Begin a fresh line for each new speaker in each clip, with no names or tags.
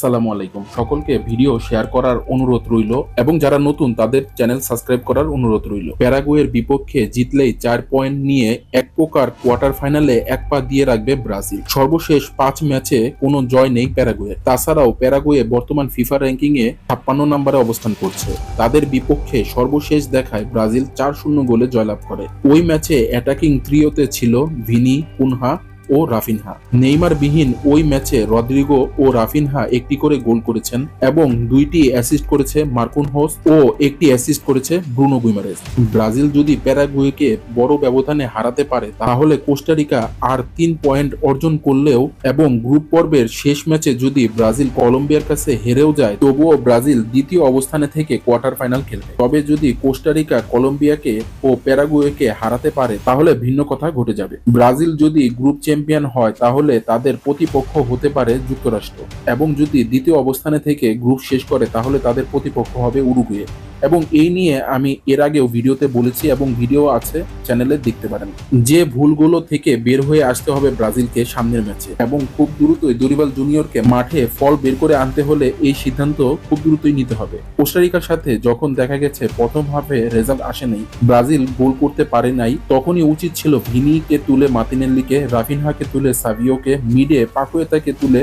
আসসালামু আলাইকুম। সকলকে ভিডিও শেয়ার করার অনুরোধ রইল এবং যারা নতুন, তাদের চ্যানেল সাবস্ক্রাইব করার অনুরোধ রইল। প্যারাগুয়ের বিপক্ষে জিতলেই চার পয়েন্ট নিয়ে এক প্রকার কোয়ার্টার ফাইনালে এক পা দিয়ে রাখবে ব্রাজিল। সর্বশেষ পাঁচ ম্যাচে কোনো জয় নেই প্যারাগুয়ের। তাছাড়াও প্যারাগুয়ে বর্তমান ফিফা র্যাঙ্কিং এ ছাপ্পান্ন নম্বরে অবস্থান করছে। তাদের বিপক্ষে সর্বশেষ দেখায় ব্রাজিল চার শূন্য গোলে জয়লাভ করে। ওই ম্যাচে অ্যাটাকিং ত্রিওতে ছিল ভিনি কুনহা ও রাফিনহা। নেইমার বিহীন ওই ম্যাচে রদ্রিগো ও রাফিনহা একটি করে গোল করেছেন এবং দুইটি অ্যাসিস্ট করেছে মার্কুন হোস ও একটি অ্যাসিস্ট করেছে ব্রুনো গুইমারেস ব্রাজিল যদি প্যারাগুয়েকে বড় ব্যবধানে হারাতে পারে, তাহলে কোস্টারিকা আর তিন পয়েন্ট অর্জন করলেও এবং গ্রুপ পর্বের শেষ ম্যাচে যদি ব্রাজিল কলম্বিয়ার কাছে হেরেও যায়, তবুও ব্রাজিল দ্বিতীয় অবস্থানে থেকে কোয়ার্টার ফাইনাল খেলবে। তবে যদি কোস্টারিকা কলম্বিয়াকে ও প্যারাগুয়েকে হারাতে পারে, তাহলে ভিন্ন কথা ঘটে যাবে। ব্রাজিল যদি গ্রুপ চ্যাম্পিয়ন হয়, তাহলে তাদের প্রতিপক্ষ হতে পারে যুক্তরাষ্ট্র। এবং যদি দ্বিতীয় অবস্থানে থেকে গ্রুপ শেষ করে, তাহলে তাদের প্রতিপক্ষ হবে উরুগুয়ে। এবং এই নিয়ে আমি এর আগেও ভিডিওতে বলেছি এবং ভিডিও আছে চ্যানেলে দেখতে পারেন। যে ভুলগুলো থেকে বের হয়ে আসতে হবে ব্রাজিলকে সামনের ম্যাচে। এবং খুব দ্রুতই দরিবাল জুনিয়রকে মাঠে ফল বের করে আনতে হলে এই সিদ্ধান্ত খুব দ্রুতই নিতে হবে। কোস্টারিকার সাথে যখন দেখা গেছে প্রথম হাফে রেজাল্ট আসেনি ব্রাজিল গোল করতে পারে নাই, তখনই উচিত ছিল ভিনিকে তুলে মাতিনেল্লিকে, রাফিনহাকে তুলে সাভিওকে মিডে পাকুয়েতাকে তুলে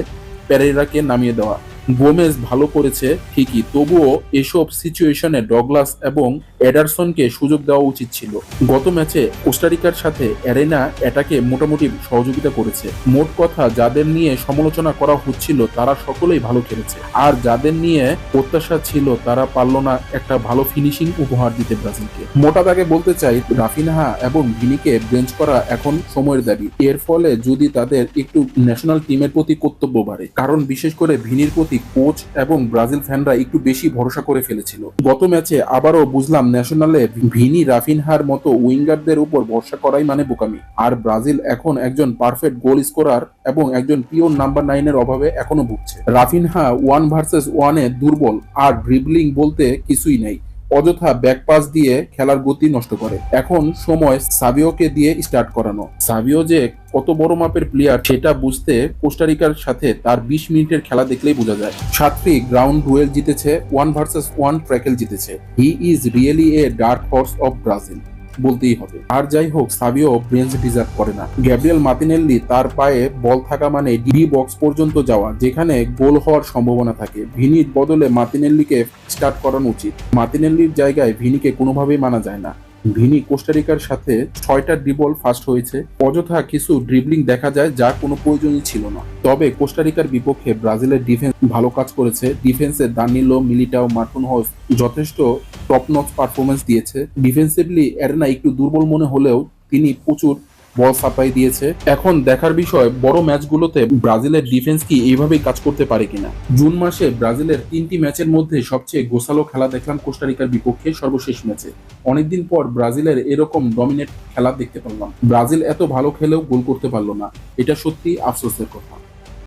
প্যারেরাকে নামিয়ে দেওয়া। গোমেজ ভালো করেছে ঠিকই, তবুও এসব সিচুয়েশনে ডগলাস এবং এডারসনকে সুযোগ দেওয়া উচিত ছিল। গত ম্যাচে কোস্টারিকার সাথে অ্যারেনা এটাকে মোটামুটি সহযোগিতা করেছে। মোট কথা, যাদের নিয়ে সমালোচনা করা হচ্ছিল, তারা সকলেই ভালো খেলেছে। আর যাদের নিয়ে প্রত্যাশা ছিল, তারা পারল না একটা ভালো ফিনিশিং উপহার দিতে ব্রাজিলকে। মোটা দাগে বলতে চাই, রাফিনহা এবং ভিনিকে বেঞ্চ করা এখন সময়ের দাবি। এর ফলে যদি তাদের একটু ন্যাশনাল টিমের প্রতি কর্তব্য বাড়ে, কারণ বিশেষ করে ভিনির প্রতি কোচ এবং ব্রাজিল ফ্যানরা একটু বেশি ভরসা করে ফেলেছিল। গত ম্যাচে আবারও বুঝলাম ন্যাশনালে ভিনি রাফিনহার মতো উইঙ্গারদের উপর ভরসা করাই মানে বোকামি। আর ব্রাজিল এখন একজন পারফেক্ট গোল স্কোরার এবং একজন পিওর নাম্বার নাইনের অভাবে এখনও ভুগছে। রাফিনহা ওয়ান ভার্সেস ওয়ানে দুর্বল, আর ড্রিবলিং বলতে কিছুই নেই। অযথা ব্যাকপাস দিয়ে খেলার গতি নষ্ট করে। এখন সময় সাবিওকে দিয়ে স্টার্ট করানো। সাবিও যে কত বড় মাপের প্লেয়ার সেটা বুঝতে কোস্টারিকার সাথে তার বিশ মিনিটের খেলা দেখলেই বোঝা যায়। সাতটি গ্রাউন্ড ডুয়েল জিতেছে ওয়ান ভার্সেস ওয়ান ট্র্যাকেল জিতেছে। He is really a dark horse of Brazil বলতেই হবে। আর যাই হোক, সাবিও ব্রেঞ্চ ডিজার্ভ করে না। গ্যাব্রিয়েল মাতিনেল্লি তার পায়ে বল থাকা মানে ডি বক্স পর্যন্ত যাওয়া, যেখানে গোল হওয়ার সম্ভাবনা থাকে। ভিনির বদলে মাতিনেল্লিকে স্টার্ট করানো উচিত। মাতিনেল্লির জায়গায় ভিনিকে কোনোভাবেই মানা যায় না। ভিনি কোস্টারিকার সাথে ছয়টা ড্রিবল ফাস্ট হয়েছে। অযথা কিছু ড্রিবলিং দেখা যায় যা কোনো প্রয়োজনই ছিল না। তবে কোস্টারিকার বিপক্ষে ব্রাজিলের ডিফেন্স ভালো কাজ করেছে। ডিফেন্সে দানিলো মিলিটাও মার্টুন হোস যথেষ্ট টপ নচ পারফরমেন্স দিয়েছে। ডিফেন্সিভলি এরেনা একটু দুর্বল মনে হলেও তিনি প্রচুর বল সাপ্লাই দিয়েছে। এখন দেখার বিষয়, বড় ম্যাচগুলোতে ব্রাজিলের ডিফেন্স কি এইভাবেই কাজ করতে পারে কিনা? জুন মাসে ব্রাজিলের তিনটি ম্যাচের মধ্যে সবচেয়ে গোসালো খেলা দেখলাম কোস্টারিকার বিপক্ষে সর্বশেষ ম্যাচে অনেকদিন পর ব্রাজিলের এরকম ডমিনেট খেলা দেখতে পারলাম। ব্রাজিল এত ভালো খেলেও গোল করতে পারল না। এটা সত্যি আফসোসের কথা।